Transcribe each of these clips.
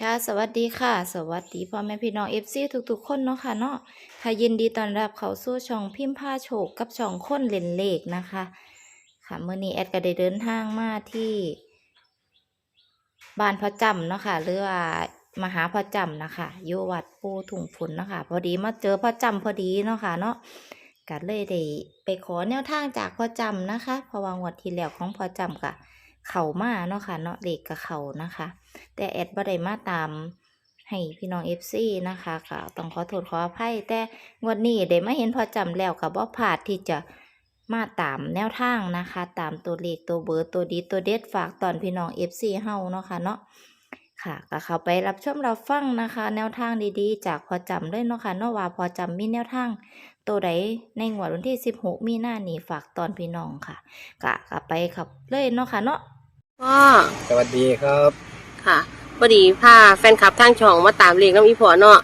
ค่ะสวัสดีค่ะ สวัสดีพ่อแม่พี่น้องเอฟซีทุกๆ คนเนาะค่ะเนาะค่ะยินดีต้อนรับเข้าสู่ช่องพิมพ์ผ้าโฉกกับช่องคนเล่นเลขนะคะ ค่ะเมื่อนี้แอดก็ได้เดินทางมาที่บ้านพ่อจำเนาะค่ะหรือว่ามหาพ่อจำนะคะอยู่วัดปูถุงฝนเนาะคะพอดีมาเจอพ่อจำพอดีเนาะค่ะเนาะก็เลยได้ไปขอแนวทางจากพ่อจำนะคะเพราะว่างวดที่แล้วของพ่อจำกะ เข่ามาเนาะค่ะเนาะเลขกับเขานะคะ แต่แอดบ่ได้มาตามให้พี่น้อง FC นะคะค่ะต้องขอโทษขออภัยแต่งวดนี้ได้มาเห็นพอจำแล้วกับบ่พลาดที่จะมาตามแนวทางนะคะ ตามตัวเลขตัวเบอร์ตัวดีตัวเด็ดฝากตอนพี่น้อง FC เฮาเนาะค่ะเนาะค่ะก็เข้าไปรับชมรับฟังนะคะ แนวทางดีๆ จากพอจำเลยเนาะค่ะเนาะว่าพอจำมีแนวทาง ตัวใดในงวดวันที่ 16 มีหน้าหนีฝากตอนพี่น้องค่ะก็ก็ไปครับเลยเนาะค่ะเนาะ พ่อสวัสดีครับค่ะพอดีพาแฟนคลับทางช่องมาตามเลขน้ำอีพอเนาะ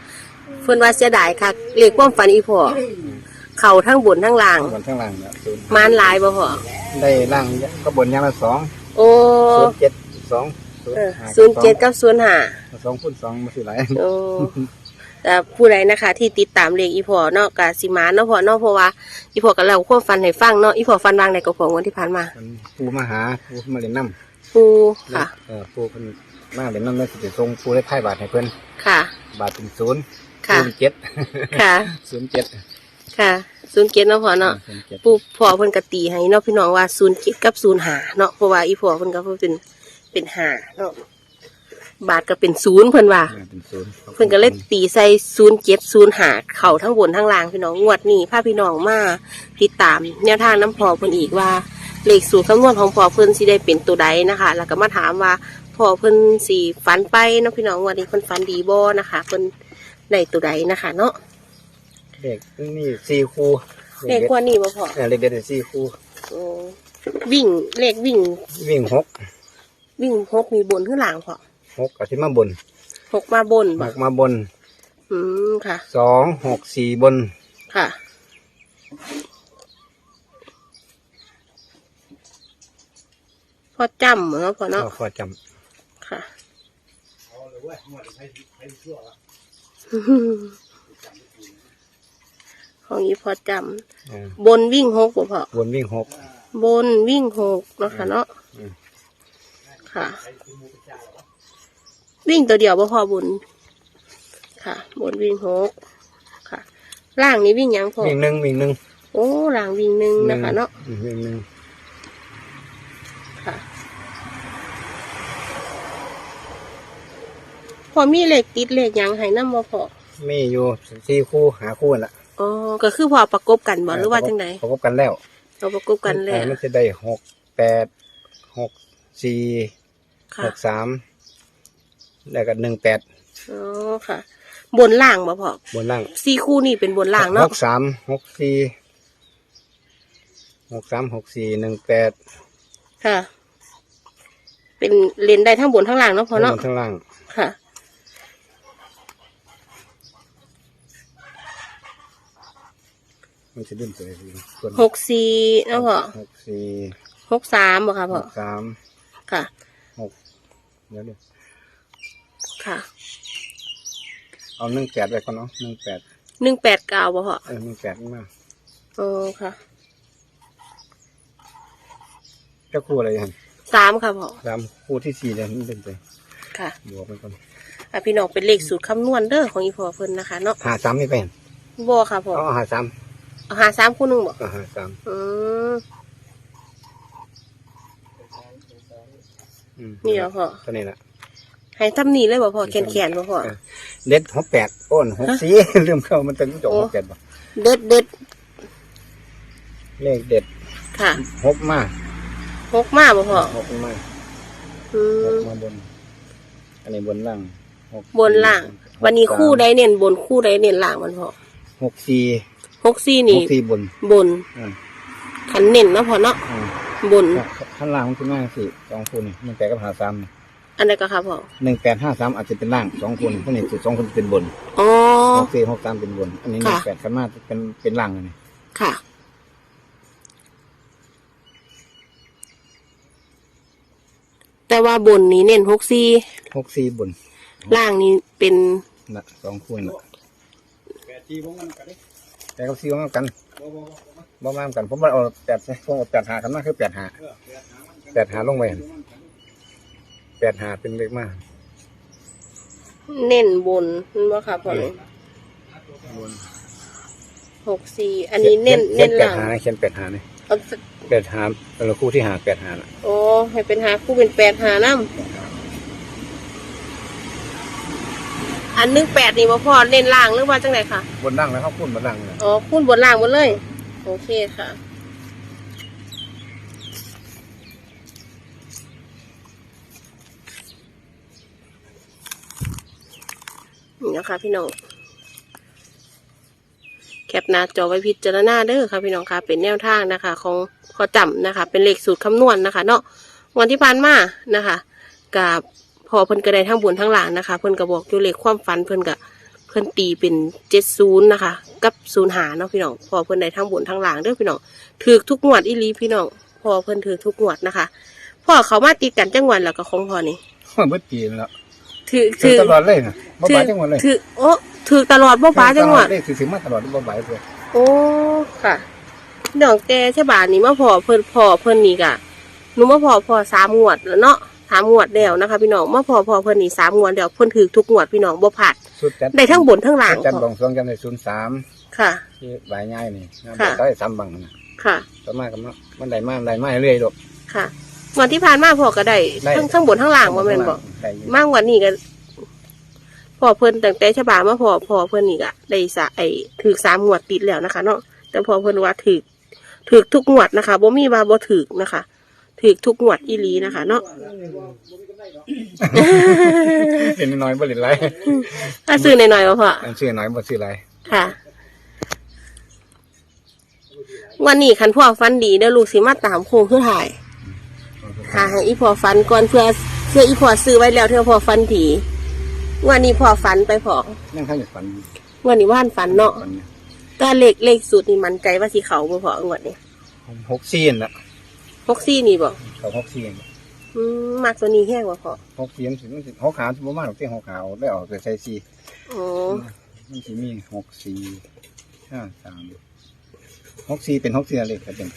เพิ่นว่าเสียดายค่ะเลขความฝันอีพอเข่าทั้งบนทั้งล่าง บนข้างล่างเนี่ยศูนย์มานหลายบ่พ่อได้ล่างก็บนอยางละสองโอ้ศูนย์เจ็ดสองเออศูนย์เจ็ดกับศูนย์ห้าสองคูณสองมาสิหลายโอ้แต่ผู้ใดนะคะ ที่ติดตามเลขอีพอเนาะกะสิมาเนาะพ่อเนาะเพราะว่าอีพอกับเราความฝันให้ฟังเนาะอีพอฝันวางในกระป๋องวันที่ผ่านมามันปูมาหาปูมาเล่นน้ำ ปูค่ะ เออปูเพิ่นมาเล่นน้ำแล้วสิจะส่งปูได้ไพ่บาทให้เพิ่นค่ะ บาทเป็นศูนย์ค่ะ ศูนย์เจ็ดค่ะ ศูนย์เจ็ดค่ะศูนย์เจ็ดเนาะพ่อเนาะศูนย์เจ็ดปูพ่อเพิ่นกตีให้เนาะพี่น้องว่าศูนย์เจ็ดกับศูนย์หาเนาะเพราะว่าอีพ่อเพิ่นก็เป็นเป็นหาเนาะบาทก็เป็นศูนย์เพิ่นว่า เออเป็นศูนย์เพิ่นก็เลยตีใส่ศูนย์เจ็ดศูนย์หาเข่าทั้งบนทั้งล่างพี่น้องงวดนี้พาพี่น้องมาติดตามแนวทางน้ำพอเพิ่นอีกว่า เลขสูตรคำนวณของพอเพิ่นสิได้เป็นตัวใดนะคะ แล้วก็มาถามว่าพอเพิ่นสิฝันไปเนาะพี่น้องงวันนี้เพิ่นฝันดีบ่นะคะเพิ่นได้ตัวใดนะคะ เนาะเลขนี่สี่คู่เลขกว่านี้บ่พอเออเลขเด็ดสี่คู่โอ้วิ่งเลขวิ่ง วิ่งหกวิ่งหกมีบนขึ้นหลังพอหกเอาที่มาบนหกมาบนหบ่กมาบน อืมค่ะสองหกสี่บนค่ะ พอจำเหรอพอเนาะก็พอจค่ะของนี้พอจำเออำบนวิ่งหกบ่พอบนวิ่งหกบนวิ่งหกเนาะค่ะเนาะอืมค่ะ วิ่งตัวเดียวบ่พอบนค่ะ บนวิ่งหกค่ะ ล่างนี้วิ่งหยังพอวิ่งหนึ่งวิ่งหนึ่งโอ้ล่างวิ่งหนึ่งนะคะเนาะอืมวิ่งหนึ่ง ค่ะ พอมีเหล็กติดเหล็กหยังให้น้ำบ่พอมีอยู่สี่คู่หาคู่นั่นละอ๋อก็คือพอประกบกันบ่หรือว่าจังไดประกบกันแล้วเราประกบกันแล้วเออมันจะได้หกแปดหกสี่ค่ะหกสามแล้วก็หนึ่งแปดอ๋อค่ะ บนล่างบ่พอบนล่างสี่คู่นี่เป็นบนล่างหเนาะกสามหกสี่หกสามหกสี่หนึ่งแปดค่ะ เป็นเลนได้ทั้งบนทั้งล่างเนาะพอเนาะบนข้างล่างค่ะ มันจะดิ้นตัวเองส่วนหกสี่เนาะพอหกสี่หกสามบ่ค่ะหพอกสามค่ะ หกเดี๋ยวเดี๋ยวค่ะเอาหนึ่งแปดไปก่อนเนาะหนึ่งแปดหนึ่งแปดเก้าบ่พอเออหนึ่งแปดนี่มาโอ้ค่ะเจ้าคู่อะไรกันสามค่ะพอสามคู่ที่สี่เนี่ยมันเป็นไปค่ะบวกไปก่อนอะพี่น้องเป็นเลขสูตรคำนวณเด้อของอีพอเพิ่นนะคะเนาะหาสามไม่เป็นบ่ค่ะพอเอาหาสาม เอาหาสามคู่หนึ่งบ่เอาหาสามอืมอืมนี่เหรอพ่อตัวนี้แหละ ให้ทำนี่เลยบ่พอแขนแขนบ่พอเออเด็ดหกแปดโอ้นหกสี่เริ่มเข้ามันตึงจบโอ้ หกแปดบ่เด็ดเด็ดเลขเด็ดค่ะหกมาหกมาบ่พอหกมาอืหกมมาบน อันนี้บนล่างหกบนล่าง วันนี้คู่ใดเน้นบนคู่ใดเน้นล่างมันพอหกสี่ หกสี่หนี่ กสี่บนบนอืมขันเน้นเนาะพอเนาะอืมบน ข้างล่างมันคือหน้าสี่สองคูณหนึ่งแปดกับหาสามอันใดก็ค่ะพอหนึ่งแปดห้าสามอาจจะเป็นล่างสองคูณพวกนี้จุดสองคูณเป็นบนอ๋อ หกสี่หกสามเป็นบน อันนี้หนึ่งค่ะแปดสามารถเป็นเป็นล่างเลยค่ะ แต่ว่าบนนี้เน้นหกสี่หกสี่บนล่างนี้เป็นน่ะสองคู่น่ะ แต่เขาซีว่ากันบ่มากัน ผมว่าเอาแปดผมเอาแปดหากันมาคือแปดหาแปดหาลงไปหั่นแปดหาเป็นเลขมากเน้นบนนั่นว่าค่ะพ่อนี่หกสี่อันนี้เน้นเขีเน้ยนนแปหดลังหาเขียนแปดหาเนี่ยเอาแปดหาเป็นคู่ที่หาแปดหาน่ะโอ้ให้เป็นหาคู่เป็นแปดหาน้ำ อันหนึงแปดนี่บ่พ่อเน้นล่างหรือว่าจังไหนค่ะ บนนั่งแล้วเขาคุ้นบนนั่งเลยอ๋อคูณบนล่างหมดเลย โอเคค่ะ นี่นะคะพี่น้อง แคปหน้าจอไว้พิจารณาเด้อค่ะพี่น้องค่ะ เป็นแนวทางนะคะ ของขอจำนะคะ เป็นเลขสูตรคำนวณนะคะ เนาะวันที่ผ่านมานะคะ กับ พอเพิ่นก็ได้ทั้งบนทั้งหลังนะคะ เพิ่นก็บอกอยู่เลขความฝันเพิ่นก็เพิ่นตีเป็นเจ็ดศูนย์นะคะ กับศูนย์หาเนาะพี่น้องพอเพิ่นได้ทั้งบนทั้งหลังเด้อพี่น้องถือทุกงวดอีหลีพี่น้องพอเพิ่นถือทุกงวดนะคะพ่อเขามาติดกันจังหวัดแล้วก็ของพ่อนี่เมื่อปีแล้วถือถืถืออตลอดเลยนะบ่ถืบายจังหวดเลยถือโอ้ถือตลอดบ่ป้าจังหวัดเลยถือถึงมาตลอดบ่บายเลยโอ้ค่ะดอกแต่ฉบานี่มาพอเพิ่นพอเพิ่นนี่กะหนูมาพอพอสามงวดแล้วเนาะ สามงวดแล้วนะคะ พี่น้องมาพอพอเพิ่นนี่สามงวดเดี๋ยวเพิ่นถือทุกงวดพี่น้องบ่ผัดสุดจัดได้ทั้งบนทั้งหลังจันบองสวงจันในศูนย์สามค่ะ ที่บายง่ายนี่นะค่ะ ได้สามบังนะค่ะ ต่อมากันมันได้มาได้มาเรื่อยๆดอก ค่ะงวดที่ผ่านมาพอก็ได้ได้ ทั้งทั้งบนทั้งหลังว่าแม่นบ่ได้อยู่มากกว่านี้ก็พอเพิ่นตั้งแต่ฉบามาพอพอเพิ่นนี่ก็ได้สะไอถือสามงวดติดแล้วนะคะ เนาะแต่พอเพิ่นว่าถือถือทุกงวดนะคะบ่มีว่าบ่ถือนะคะ ถือทุกงวดอีหลีนะคะ เนาะเป็นน้อยบ่เล่นไรถ้าซื้อหน่อยๆก็พออันชื่อน้อยบ่ชื่อไรค่ะวันนี้คันพ่อฟันดีเดี๋ยวลูกสิมาตามโค้งคือถ่ายหาให้อีพ่อฟันก่อนเพื่อเพื่ออีพ่อซื้อไว้แล้วเธอพ่อฟันถีวันนี้พ่อฟันไปพอยังทำอย่างฝันวันนี้ว่านฟันเนาะฝันเนี่ยแต่เลขเลขสูตรนี่มันใจว่าสิเขาบ่พองวดนี้หกซีนละ หกซี่นี่บอกเขาหกซีนอืมมากตัวนี้แห้งกว่าพอหกซีนสิมันสิหกขาวสิบ่มาหรอกที่หกขาวได้ออกแต่ใส่ซีอ๋อมันสิมีหกสี่ห้าสามหกสี่เป็นหกสี่อะไรครับเป็น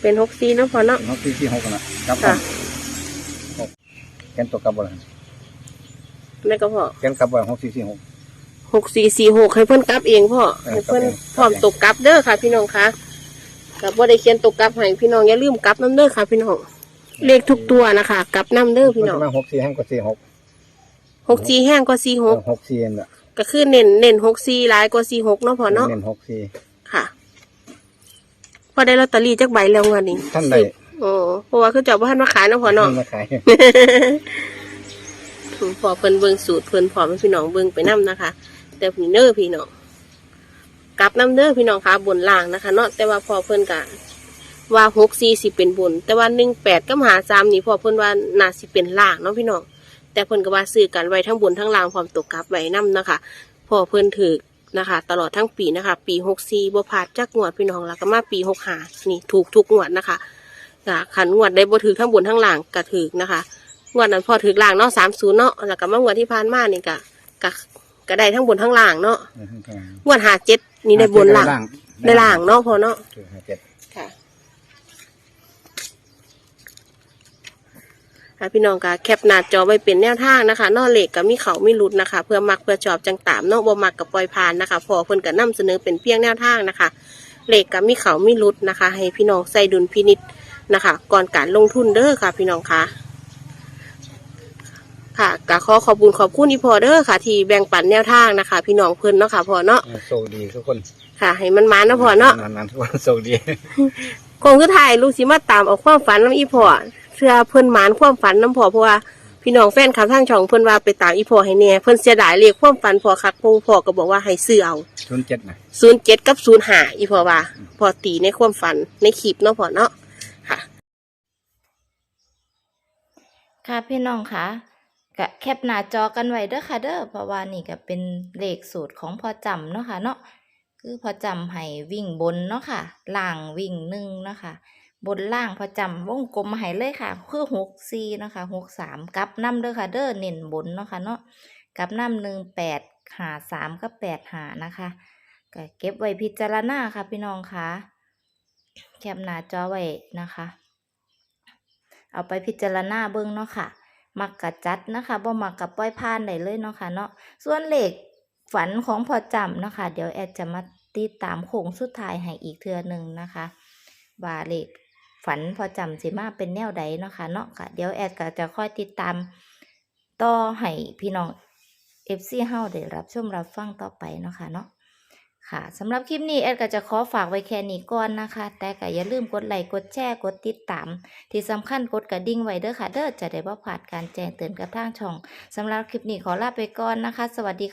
เป็นหกซี่เนาะพอเนาะเป็นหกสี่สี่หกนะกลับค่ะหกแกนตัวกลับบ่ล่ะแม่ก็พอแกนกลับบ่หกสี่สี่หก หกสี่สี่หกให้เพิ่นกลับเองพ่อเออให้เพิ่นกลับเองพร้อมตกกลับเด้อค่ะพี่น้องคะ กับบ่ได้เขียนตกกลับให้พี่น้องอย่าลืมกลับน้ำเด้อค่ะพี่น้องเลขทุกตัวนะคะกลับน้ำเด้อพี่น้องมันจะมาหกสี่ห้างก็สี่หกหกสี่แห้งกว่าสี่หกเออหกสี่นั่นแหละก็คือเน้นเน้นหกสี่หลายกว่าสี่หกเนาะพอเนาะเน้นหกสี่ค่ะ พอได้ลอตเตอรี่จักใบแล้วงานนี้ท่านใดโอ้เพราะว่าคือเจ้าบ้านมาขายเนาะพอเนาะมาขายพอเพิ่นเบิ่งสูตรเพิ่นพร้อมให้พี่น้องเบิ่งไปนํนะคะ แต่พี่เน้อพี่น้อง กลับน้ำเด้อพี่น้องคะบนล่างนะคะ เนาะแต่ว่าพอเพิ่นกะว่าหกสี่สิเป็นบน แต่ว่าหนึ่งแปดก็มหาสามนี่พอเพิ่นว่าน่าสิเป็นล่างเนาะพี่น้องแต่เพิ่นก็ว่าซื้อกันไว้ทั้งบนทั้งล่างพร้อมตกกลับไว้นํนะคะพอเพิ่นถือนะคะ ตลอดทั้งปีนะคะ ปีหกสี่บ่พลาดจักงวดพี่น้องแล้วก็มาปีหกห้านี่ถูกทุกงวดนะคะก็ขันงวดได้บ่ถือทั้งบนทั้งล่างก็ถือนะคะงวดนั้นพอถือล่างเนาะสามศูนย์เนาะแล้วก็มางวดที่ผ่านมานี่ก็ก็ก็ได้ทั้งบนทั้งล่างเนาะงวดหาเจ็ด นี่ได้บนล่างได้ล่างเนาะพอเนาะคือห้าเจ็ดค่ะค่ะพี่น้องค่ะแคปหน้าจอไว้เป็นแนวทางนะคะนอกเหล็กกับมีเขาไม่รุดนะคะ เพื่อมักเพื่อจอบจังตามนอกบ่มักกับปล่อยผ่านนะคะ พอเพิ่นก็นํเสนอเป็นเพียงแนวทางนะคะเหล็กกับมีเขาไม่รุดนะคะ ให้พี่น้องใส่ดุลพินิษนะคะ ก่อนการลงทุนเด้อค่ะ พี่น้องค่ะ ค่ะก็ขอขอบคุณขอบคุณอีพอเด้อค่ะ ที่แบ่งปันแนวทางนะคะ พี่น้องเพิ่นเนาะค่ะพอเนาะโชคดีทุกคนค่ะ ให้มันมาเนาะพอเนาะนานๆทุกคนโชคดีคงคือถ่ายลูกสิมาตามเอาความฝันน้ำอีพอเพื่อเพิ่นหมานความฝันน้ำพอเพราะว่าพี่น้องแฟนคลับทางช่องเพิ่นว่าไปตามอีพอให้แน่เพิ่นเสียดายเรียกความฝันพอคักพงพอก็บอกว่าให้ซื้อเอาศูนย์เจ็ดนะศูนย์เจ็ดกับศูนย์ห้าอีพอว่า พอตีในความฝันในคลิปเนาะพอเนาะค่ะ ค่ะพี่น้องคะ กะแคปหน้าจอกันไว้เด้อค่ะเด้อเพราะว่านี่ก็เป็นเลขสูตรของพอจำเนาะค่ะเนาะคือพอจำให้วิ่งบนเนาะค่ะล่างวิ่งหนึ่งเนาะค่ะบนล่างพอจำวงกลมให้เลยค่ะ คือหกสี่เนาะค่ะหกสามกับน้ำเด้อค่ะเด้อเน้นบนเนาะค่ะเนาะกับน้ำหนึ่งแปดหาสามกับแปดหานะคะก็เก็บไว้พิจารณาค่ะพี่น้องคะแคปหน้าจอไว้นะคะ เอาไปพิจารณาเบิ่งเนาะค่ะ มักกะจัดนะคะบ่มักกะปล่อยผ่านได้เลยเนาะค่ะเนาะส่วนเลขฝันของพอจำนะคะ เดี๋ยวแอดจะมาติดตามโค้งสุดท้ายให้อีกเทื่อหนึ่งนะคะว่าเลขฝันพอจำสิมาเป็นแนวใดเนาะค่ะเนาะค่ะเดี๋ยวแอดก็จะค่อยติดตามต่อให้พี่น้อง FC เฮาได้รับชมรับฟังต่อไปเนาะค่ะเนาะ ค่ะสำหรับคลิปนี้แอดก็จะขอฝากไว้แค่นี้ก่อนนะคะ แต่ก็อย่าลืมกดไลค์กดแชร์กดติดตาม ที่สำคัญกดกระดิ่งไว้เด้อค่ะเด้อจะได้บ่พลาดการแจ้งเตือนกับทางช่องสำหรับคลิปนี้ขอลาไปก่อนนะคะ สวัสดีค่ะ